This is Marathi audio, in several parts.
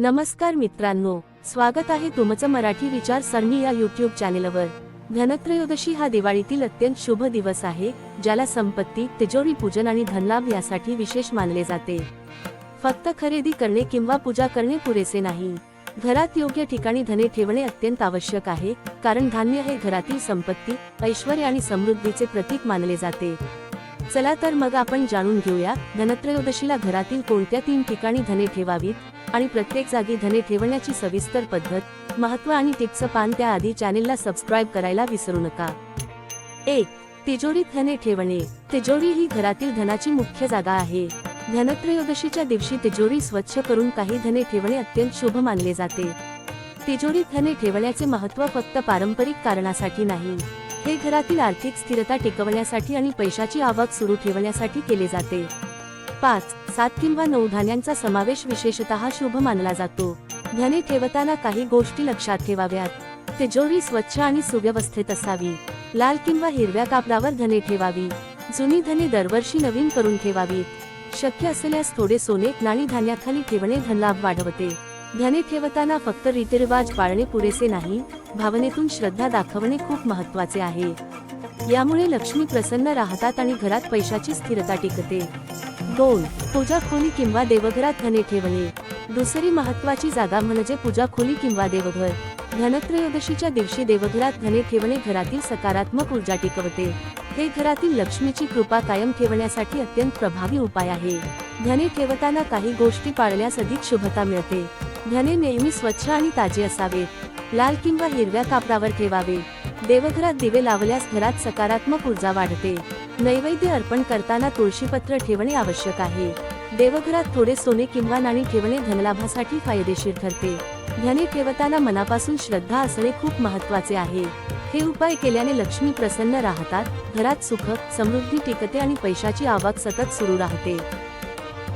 नमस्कार मित्रांनो स्वागत आहे तुमचं मराठी विचार सरणी या युट्यूब चॅनेलवर धनत्रयोदशी हा दिवाळीतील अत्यंत शुभ दिवस आहे ज्याला संपत्ती तिजोरी पूजन आणि धनलाभ यासाठी विशेष मानले जाते. फक्त खरेदी करणे किंवा पूजा करणे पुरेसे नाही. घरात योग्य ठिकाणी धने ठेवणे अत्यंत आवश्यक आहे कारण धान्य हे घरातील संपत्ती ऐश्वर आणि समृद्धीचे प्रतीक मानले जाते. चला तर मग आपण जाणून घेऊया धनत्रयोदशीला घरातील कोणत्या तीन ठिकाणी धने ठेवावीत? आणि प्रत्येक जागी धने ठेवण्याची सविस्तर पद्धत महत्त्व आणि टिपचं पान त्याआधी चॅनेलला सबस्क्राईब करायला विसरू नका. एक तिजोरी धने ठेवणे. तिजोरी ही घरातील धनाची मुख्य जागा आहे. धनत्रयोदशीच्या दिवशी तिजोरी स्वच्छ करून काही धने ठेवणे अत्यंत शुभ मानले जाते. तिजोरी धने ठेवण्याचे महत्त्व फक्त पारंपरिक कारणासाठी नाही. हे घरातील आर्थिक स्थिरता टिकवण्यासाठी आणि पैशाची आवक सुरू ठेवण्यासाठी केले जाते. पाच सात किंवा नऊ धान्यांचा समावेश विशेषतः शुभ मानला जातो. धने ठेवताना काही गोष्टी लक्षात ठेवाव्यात. तिजोरी स्वच्छ आणि सुव्यवस्थित असावी. लाल किंवा हिरव्या कापडावर धने ठेवावी. जुनी धने दरवर्षी नवीन करून ठेवावीत. शक्य असल्यास थोडे सोने नाणी धान्याखाली ठेवणे धनलाभ वाढवते. धने ठेवताना फक्त रीतिरिवाज पाळणे पुरेसे नाही भावनेतून श्रद्धा दाखवणे खूप महत्त्वाचे आहे. यामुळे लक्ष्मी प्रसन्न राहतात आणि घरात पैशाची स्थिरता टिकते. दोन पूजा खोली किंवा देवघरात धने ठेवणे. दुसरी महत्वाची जागा म्हणजे पूजा खोली किंवा देवघर. धनत्रयोदशीच्या दिवशी देवघरात धने ठेवणे घरातील सकारात्मक ऊर्जा टिकवते. हे घरातील लक्ष्मीची कृपा कायम ठेवण्यासाठी अत्यंत प्रभावी उपाय आहे. धने ठेवताना काही गोष्टी पाळल्यास अधिक शुभता मिळते. धने नेहमी स्वच्छ आणि ताजे असावेत. लाल किंवा हिरव्या कापडावर ठेवावे. देवघरात दिवे लावल्यास घरात सकारात्मक ऊर्जा वाढते. नैवेद्य अर्पण करताना तुळशीपत्र ठेवणे आवश्यक आहे. देवघरात थोडे सोने किंवा नाणी ठेवणे धनलाभासाठी फायदेशीर ठरते. धने ठेवताना मनापासून श्रद्धा असणे खूप महत्त्वाचे आहे. हे उपाय केल्याने लक्ष्मी प्रसन्न राहतात घरात सुख समृद्धी टिकते आणि पैशाची आवक सतत सुरू राहते.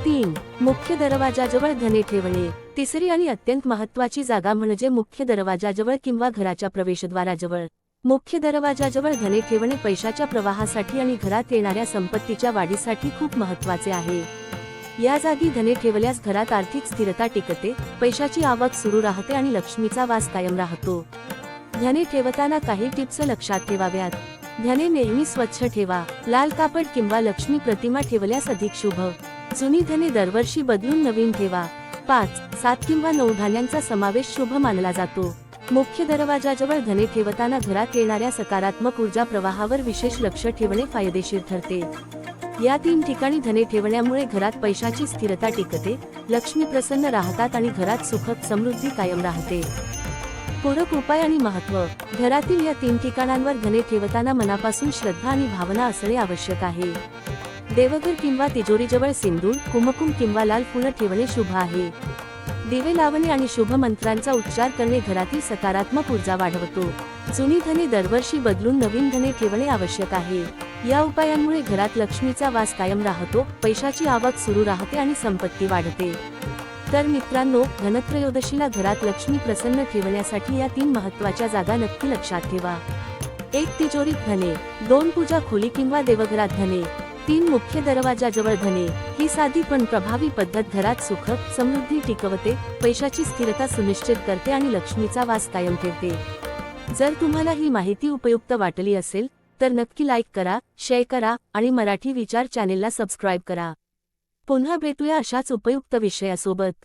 तीन मुख्य दरवाजाजवळ धने ठेवणे. तिसरी आणि अत्यंत महत्वाची जागा म्हणजे मुख्य दरवाजाजवळ किंवा घराच्या प्रवेशद्वाराजवळ. मुख्य दरवाजाजवळ धने ठेवणे पैशाच्या प्रवाहासाठी आणि घरात येणाऱ्या संपत्तीच्या वाढीसाठी खूप महत्त्वाचे आहे. या जागी धने ठेवल्यास घरात आर्थिक स्थिरता टिकते पैशाची आवक सुरू राहते आणि लक्ष्मीचा वास कायम राहतो. धने ठेवताना काही टिप्स लक्षात ठेवाव्यात. धने नेहमी स्वच्छ ठेवा लाल कापड किंवा लक्ष्मी प्रतिमा ठेवल्यास अधिक शुभ. जुनी धने दरवर्षी बदलून नवीन ठेवा. पाच सात किंवा नऊ धान्यांचा समावेश शुभ मानला जातो. मुख्य दरवाजाजवळ धने ठेवताना घरात येणाऱ्या सकारात्मक ऊर्जा प्रवाहावर विशेष लक्ष ठेवणे फायदेशीर ठरते. या तीन ठिकाणी धने ठेवण्यामुळे घरात पैशाची स्थिरता टिकते लक्ष्मी प्रसन्न राहतात आणि घरात सुखद समृद्धी कायम राहते. पूरक उपाय आणि महत्त्व घरातील या तीन ठिकाणांवर धने ठेवताना मनापासून श्रद्धा आणि भावना असणे आवश्यक आहे. देवघर किंवा तिजोरीजवळ सिंदूर कुमकुम किंवा लाल फुलं ठेवणे शुभ आहे. दिवे लावणे आणि शुभ मंत्रांचा उच्चार करणे घरातील सकारात्मक ऊर्जा वाढवतो. जुनी धने दरवर्षी बदलून नवीन धने ठेवणे आवश्यक आहे. या उपायांमुळे घरात लक्ष्मीचा वास कायम राहतो पैशाची आवक सुरू राहते आणि संपत्ती वाढते. तर मित्रांनो धनत्रयोदशीला घरात लक्ष्मी प्रसन्न ठेवण्यासाठी या तीन महत्त्वाच्या जागा नक्की लक्षात ठेवा. एक तिजोरीत धने दोन पूजा खोली किंवा देवघरात धने तीन मुख्य दरवाजाजवळ धने. ही साधी पण प्रभावी पद्धत घरात सुख समृद्धी टिकवते पैशाची स्थिरता सुनिश्चित करते आणि लक्ष्मीचा वास कायम ठेवते. जर तुम्हाला ही माहिती उपयुक्त वाटली असेल तर नक्की लाईक करा शेअर करा आणि मराठी विचार चॅनेलला सबस्क्राईब करा. पुन्हा भेटूया अशाच उपयुक्त विषयासोबत.